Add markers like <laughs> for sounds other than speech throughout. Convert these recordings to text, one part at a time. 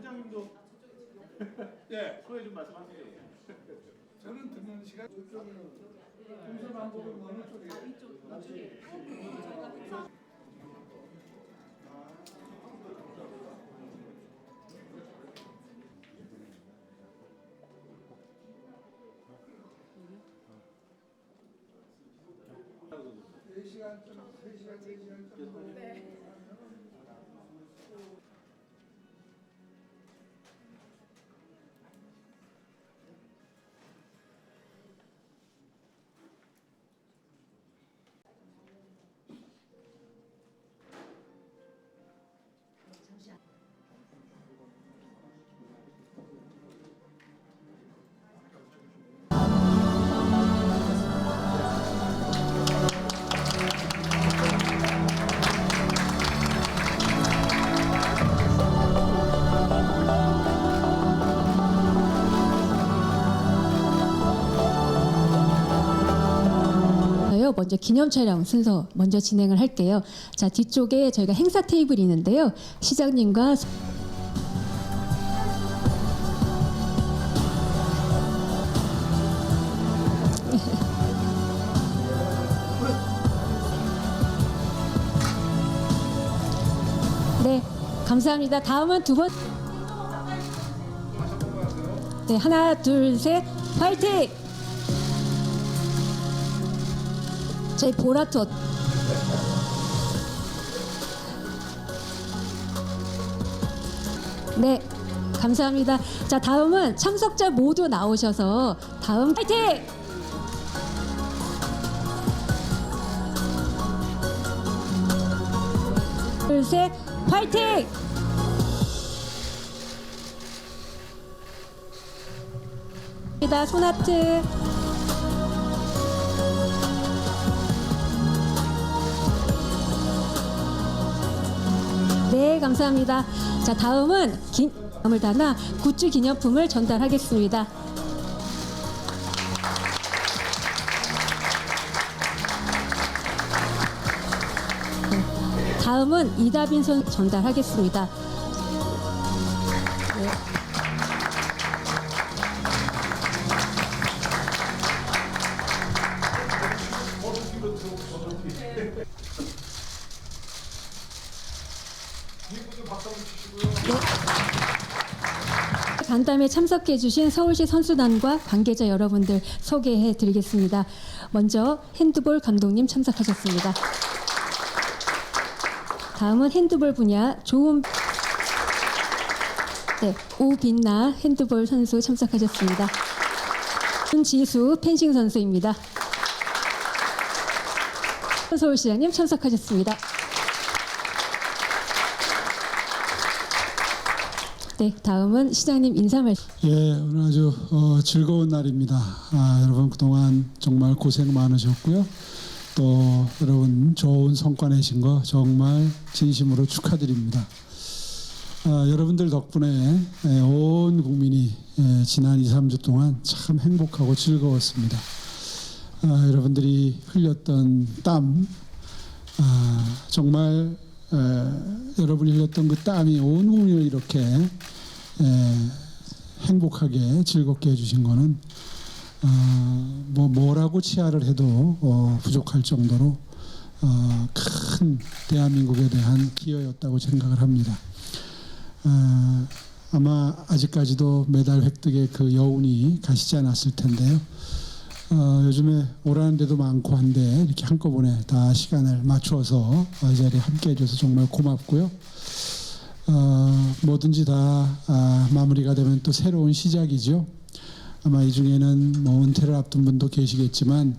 회장님도. <laughs> 예. 소개 좀 말씀하시죠. 저는 듣는 시간 저쪽에는 동서 남북을 어느 쪽에 네. 시간쯤, 세 시간, 네 시간쯤. 저 먼저 기념 촬영 순서 먼저 진행을 할게요. 자 뒤쪽에 저희가 행사 테이블이 있는데요. 시장님과 <laughs> 네 감사합니다. 다음은 두 번. 네 하나 둘셋 파이팅! 저희 보라트 어- 네 감사합니다. 자 다음은 참석자 모두 나오셔서 다음 파이팅! 둘셋 파이팅! 입니다 손하트 감사합니다. 자, 다음은 기념을 담아 굿즈 기념품을 전달하겠습니다. 네, 다음은 이다빈 손 전달하겠습니다. 간담회 참석해 주신 서울시 선수단과 관계자 여러분들 소개해 드리겠습니다. 먼저 핸드볼 감독님 참석하셨습니다. 다음은 핸드볼 분야 좋은 네, 오빛나 핸드볼 선수 참석하셨습니다. 손지수 펜싱 선수입니다. 서울시장님 참석하셨습니다. 네, 다음은 시장님 인사 말씀. 예, 오늘 아주 어, 즐거운 날입니다. 아, 여러분 그동안 정말 고생 많으셨고요. 또 여러분 좋은 성과 내신 거 정말 진심으로 축하드립니다. 아, 여러분들 덕분에 예, 온 국민이 예, 지난 2, 3주 동안 참 행복하고 즐거웠습니다. 아, 여러분들이 흘렸던 땀, 아, 정말 에, 여러분이 흘렸던 그 땀이 온 국민을 이렇게 에, 행복하게 즐겁게 해주신 거는 어, 뭐 뭐라고 치하를 해도 어, 부족할 정도로 어, 큰 대한민국에 대한 기여였다고 생각을 합니다. 어, 아마 아직까지도 메달 획득의 그 여운이 가시지 않았을 텐데요. 어, 요즘에 오라는 데도 많고 한데 이렇게 한꺼번에 다 시간을 맞추어서 어, 이 자리에 함께 해줘서 정말 고맙고요. 어, 뭐든지 다 아, 마무리가 되면 또 새로운 시작이죠. 아마 이 중에는 뭐 은퇴를 앞둔 분도 계시겠지만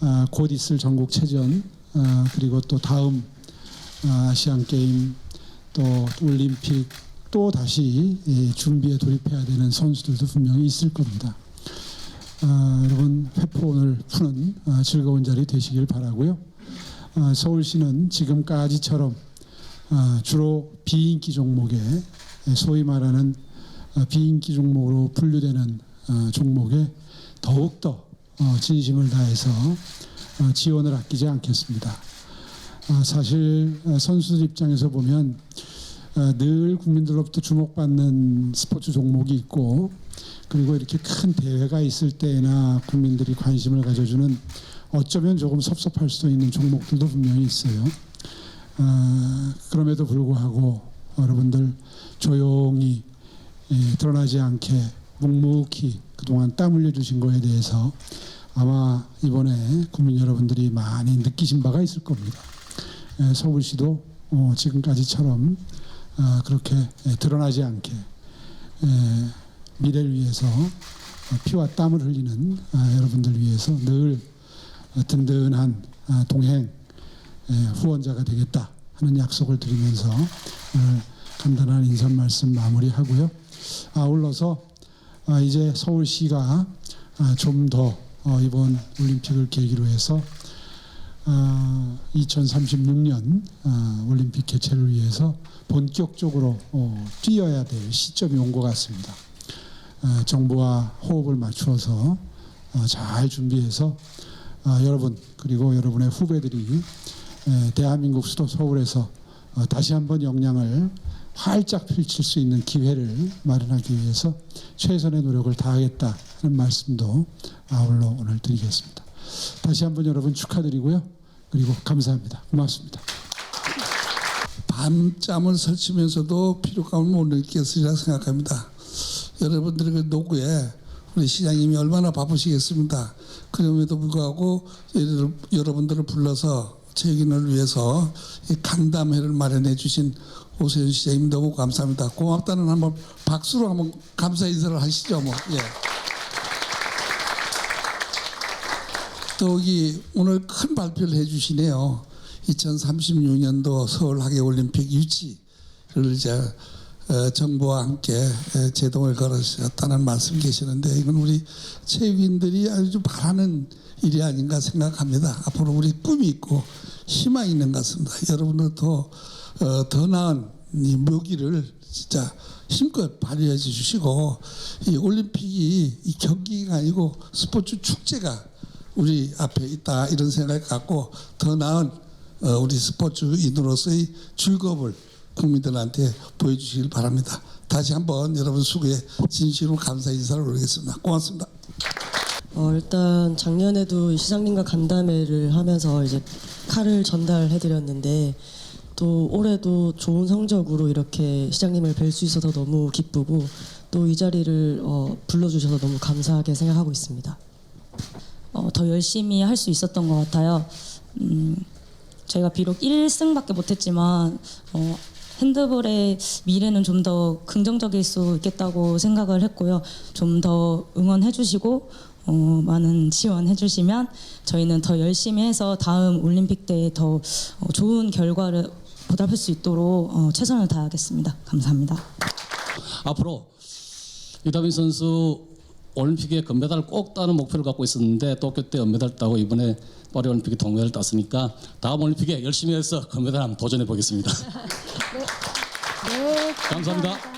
아, 곧 있을 전국 체전 아, 그리고 또 다음 아, 아시안 게임 또 올림픽 또 다시 예, 준비에 돌입해야 되는 선수들도 분명히 있을 겁니다. 아, 여러분 회포원을 푸는 아, 즐거운 자리 되시길 바라고요. 아, 서울시는 지금까지처럼 아, 주로 비인기 종목에 예, 소위 말하는 아, 비인기 종목으로 분류되는 아, 종목에 더욱더 어, 진심을 다해서 어, 지원을 아끼지 않겠습니다. 아, 사실 어, 선수들 입장에서 보면 어, 늘 국민들로부터 주목받는 스포츠 종목이 있고 그리고 이렇게 큰 대회가 있을 때나 국민들이 관심을 가져주는 어쩌면 조금 섭섭할 수도 있는 종목들도 분명히 있어요. 어, 그럼에도 불구하고 여러분들 조용히 예, 드러나지 않게 묵묵히 그동안 땀 흘려주신 거에 대해서 아마 이번에 국민 여러분들이 많이 느끼신 바가 있을 겁니다. 예, 서울시도 어, 지금까지처럼 어, 그렇게 예, 드러나지 않게 예, 미래를 위해서 어, 피와 땀을 흘리는 아, 여러분들 위해서 늘 어, 든든한 아, 동행 예, 후원자가 되겠다 하는 약속을 드리면서 간단한 인사 말씀 마무리하고요. 아울러서 아, 이제 서울시가 아, 좀더 어, 이번 올림픽을 계기로 해서 어, 2036년 어, 올림픽 개최를 위해서 본격적으로 어, 뛰어야 될 시점이 온 것 같습니다. 어, 정부와 호흡을 맞추어서 어, 잘 준비해서 어, 여러분 그리고 여러분의 후배들이 에, 대한민국 수도 서울에서 어, 다시 한번 역량을 활짝 펼칠 수 있는 기회를 마련하기 위해서 최선의 노력을 다하겠다 하는 말씀도 아울러 오늘 드리겠습니다. 다시 한번 여러분 축하드리고요. 그리고 감사합니다. 고맙습니다. 밤잠을 설치면서도 피로감을 못 느꼈으리라 생각합니다. 여러분들의 그 노구에 우리 시장님이 얼마나 바쁘시겠습니다. 그럼에도 불구하고 여러- 여러분들을 불러서 체육인을 위해서 이 강담회를 마련해 주신 오세훈 시장님 너무 감사합니다. 고맙다는 한번 박수로 한번 감사 인사를 하시죠. 뭐. 예. 또 여기 오늘 큰 발표를 해주시네요. 2036년도 서울 하계올림픽 유치를 이제 어, 정부와 함께 에, 제동을 걸으셨다는 말씀 계시는데 이건 우리 체육인들이 아주 바라는 일이 아닌가 생각합니다. 앞으로 우리 꿈이 있고 희망이 있는 것 같습니다. 여러분들 더, 어, 더 나은 이 묘기를 진짜 힘껏 발휘해 주시고 이 올림픽이 이 경기가 아니고 스포츠 축제가 우리 앞에 있다 이런 생각을 갖고 더 나은 어, 우리 스포츠인으로서의 즐거움을 국민들한테 보여주시길 바랍니다. 다시 한번 여러분 수고에 진심으로 감사 인사를 올리겠습니다. 고맙습니다. 어, 일단 작년에도 이 시장님과 간담회를 하면서 이제 칼을 전달해드렸는데 또 올해도 좋은 성적으로 이렇게 시장님을 뵐 수 있어서 너무 기쁘고 또 이 자리를 어, 불러주셔서 너무 감사하게 생각하고 있습니다. 어, 더 열심히 할 수 있었던 것 같아요. 음, 저희가 비록 1승밖에 못했지만 어, 핸드볼의 미래는 좀 더 긍정적일 수 있겠다고 생각을 했고요. 좀 더 응원해 주시고 어, 많은 지원해 주시면 저희는 더 열심히 해서 다음 올림픽 때에 더 어, 좋은 결과를 보답할 수 있도록 어, 최선을 다하겠습니다. 감사합니다. 앞으로 이다빈 선수 올림픽에 금메달을 꼭 따는 목표를 갖고 있었는데 도쿄 때 은메달 따고 이번에 파리 올림픽에 동메달을 땄으니까 다음 올림픽에 열심히 해서 금메달 한번 도전해 보겠습니다. <laughs> 네, 감사합니다.